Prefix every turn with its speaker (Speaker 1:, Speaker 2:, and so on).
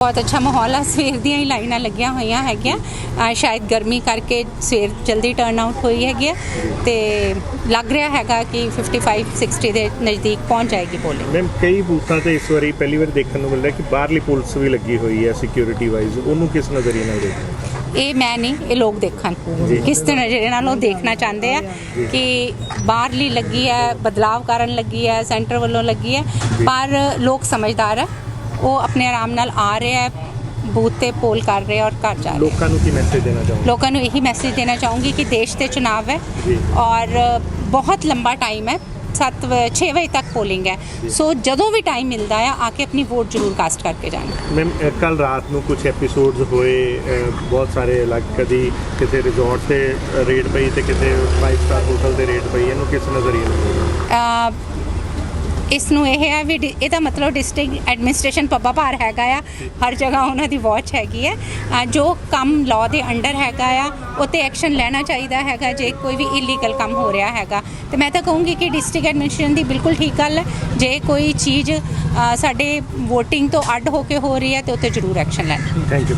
Speaker 1: ਬਹੁਤ ਅੱਛਾ ਮਾਹੌਲ ਆ। ਸਵੇਰ ਦੀਆਂ ਹੀ ਲਾਈਨਾਂ ਲੱਗੀਆਂ ਹੋਈਆਂ ਹੈਗੀਆਂ। ਸ਼ਾਇਦ ਗਰਮੀ ਕਰਕੇ ਸਵੇਰ ਜਲਦੀ ਟਰਨ ਆਊਟ ਹੋਈ ਹੈਗੀ ਹੈ ਤੇ ਲੱਗ ਰਿਹਾ ਹੈਗਾ ਕਿ 55 60 ਦੇ ਨਜ਼ਦੀਕ ਪਹੁੰਚ ਜਾਏਗੀ ਪੋਲਿੰਗ
Speaker 2: ਮੈਮ ਕਈ ਬੂਥਾਂ ਤੇ ਇਸ ਵਾਰੀ ਪਹਿਲੀ ਵਾਰ ਦੇਖਣ ਨੂੰ ਮਿਲ ਰਿਹਾ ਕਿ ਬਾਹਰਲੀ ਪੁਲਿਸ ਵੀ ਲੱਗੀ ਹੋਈ ਹੈ ਸਿਕਿਉਰਿਟੀ ਵਾਈਜ਼ ਉਹਨੂੰ ਕਿਸ ਨਜ਼ਰੀਏ ਨਾਲ ਦੇਖਦੇ?
Speaker 1: ਇਹ ਮੈਂ ਨਹੀਂ ਇਹ ਲੋਕ ਦੇਖਣ। ਕਿਸ ਤਰ੍ਹਾਂ ਜਿਹੜੇ ਨਾਲ ਉਹ ਦੇਖਣਾ ਚਾਹੁੰਦੇ ਆ ਕਿ ਬਾਹਰਲੀ ਲੱਗੀ ਹੈ ਬਦਲਾਵ ਕਰਨ ਲੱਗੀ ਹੈ ਸੈਂਟਰ ਵੱਲੋਂ ਲੱਗੀ ਹੈ। ਪਰ ਲੋਕ ਸਮਝਦਾਰ ਹੈ ਉਹ ਆਪਣੇ ਆਰਾਮ ਨਾਲ ਆ ਰਹੇ ਹੈ ਬੂਥ ਤੇ ਪੋਲ ਕਰ ਰਹੇ ਔਰ ਘਰ ਜਾ ਰਹੇ।
Speaker 2: ਲੋਕਾਂ ਨੂੰ ਕੀ ਮੈਸੇਜ ਦੇਣਾ ਚਾਹੁੰਦੇ
Speaker 1: ਲੋਕਾਂ ਨੂੰ ਇਹੀ ਮੈਸੇਜ ਦੇਣਾ ਚਾਹੂੰਗੀ ਕਿ ਦੇਸ਼ ਤੇ ਚੁਣਾਵ ਹੈ
Speaker 2: ਜੀ।
Speaker 1: ਔਰ ਬਹੁਤ ਲੰਬਾ ਟਾਈਮ ਹੈ 7 6 ਵਜੇ ਤੱਕ ਪੋਲਿੰਗ ਹੈ ਸੋ ਜਦੋਂ ਵੀ ਟਾਈਮ ਮਿਲਦਾ ਆ ਆ ਕੇ ਆਪਣੀ ਵੋਟ ਜ਼ਰੂਰ ਕਾਸਟ ਕਰਕੇ ਜਾਣਾ
Speaker 2: ਮੈਮ ਕੱਲ ਰਾਤ ਨੂੰ ਕੁਝ ਐਪੀਸੋਡਸ ਹੋਏ ਬਹੁਤ ਸਾਰੇ ਅਲੱਗ ਕਦੀ ਕਿਤੇ ਰਿਜ਼ੋਰਟ ਤੇ ਰੇਡ ਪਈ ਤੇ ਕਿਤੇ 5 ਸਟਾਰ ਹੋਟਲ ਤੇ ਰੇਡ ਪਈ ਇਹਨੂੰ ਕਿਸ ਨਜ਼ਰੀਏ ਨਾਲ?
Speaker 1: ਅਹ ਇਸ ਨੂੰ ਇਹ ਹੈ ਵੀ ਡਿ- ਇਹਦਾ ਮਤਲਬ ਡਿਸਟ੍ਰਿਕਟ ਐਡਮਿਨਿਸਟ੍ਰੇਸ਼ਨ ਪੱਬਾ ਭਾਰ ਹੈਗਾ ਆ। ਹਰ ਜਗ੍ਹਾ ਉਹਨਾਂ ਦੀ ਵਾਚ ਹੈਗੀ ਹੈ। ਅਹ ਜੋ ਕੰਮ ਲਾਅ ਦੇ ਅੰਡਰ ਹੈਗਾ ਆ ਉਹ ਤੇ ਐਕਸ਼ਨ ਲੈਣਾ ਚਾਹੀਦਾ ਹੈਗਾ, ਜੇ ਕੋਈ ਵੀ ਇਲੀਗਲ ਕੰਮ ਹੋ ਰਿਹਾ ਹੈਗਾ। ਤੇ ਮੈਂ ਤਾਂ ਕਹੂੰਗੀ ਕਿ ਡਿਸਟ੍ਰਿਕਟ ਐਡਮਿਨਿਸਟ੍ਰੇਸ਼ਨ ਦੀ ਬਿਲਕੁਲ ਠੀਕ ਗੱਲ ਹੈ। ਜੇ ਕੋਈ ਚੀਜ਼ ਅਹ ਸਾਡੇ VOTING ਤੋਂ ਅੱਡ ਹੋ ਕੇ ਹੋ ਰਹੀ ਹੈ, ਤੇ ਉੱਤੇ ਜ਼ਰੂਰ ਐਕਸ਼ਨ ਲੈਣਾ।
Speaker 2: Thank you